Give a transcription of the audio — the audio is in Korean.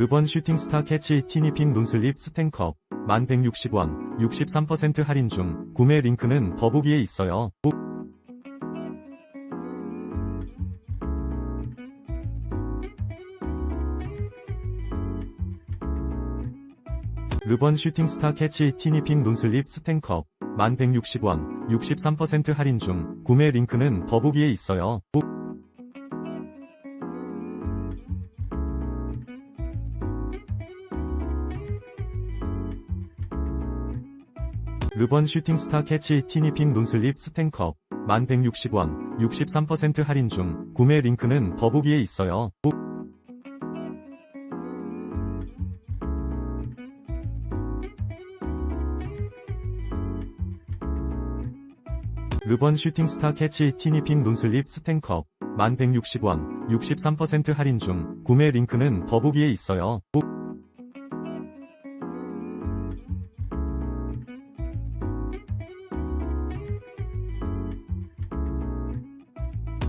르번 슈팅스타 캐치 티니핑 논슬립 스탠컵 1160원 63% 할인 중 구매 링크는 더보기에 있어요. 르번 슈팅스타 캐치 티니핑 논슬립 스탠컵 1160원 63% 할인 중 구매 링크는 더보기에 있어요. 르번 슈팅스타 캐치 티니핑 논슬립 스탠컵 1160원 63% 할인 중 구매 링크는 더보기에 있어요. 르번 슈팅스타 캐치 티니핑 논슬립 스탠컵 1160원 63% 할인 중 구매 링크는 더보기에 있어요.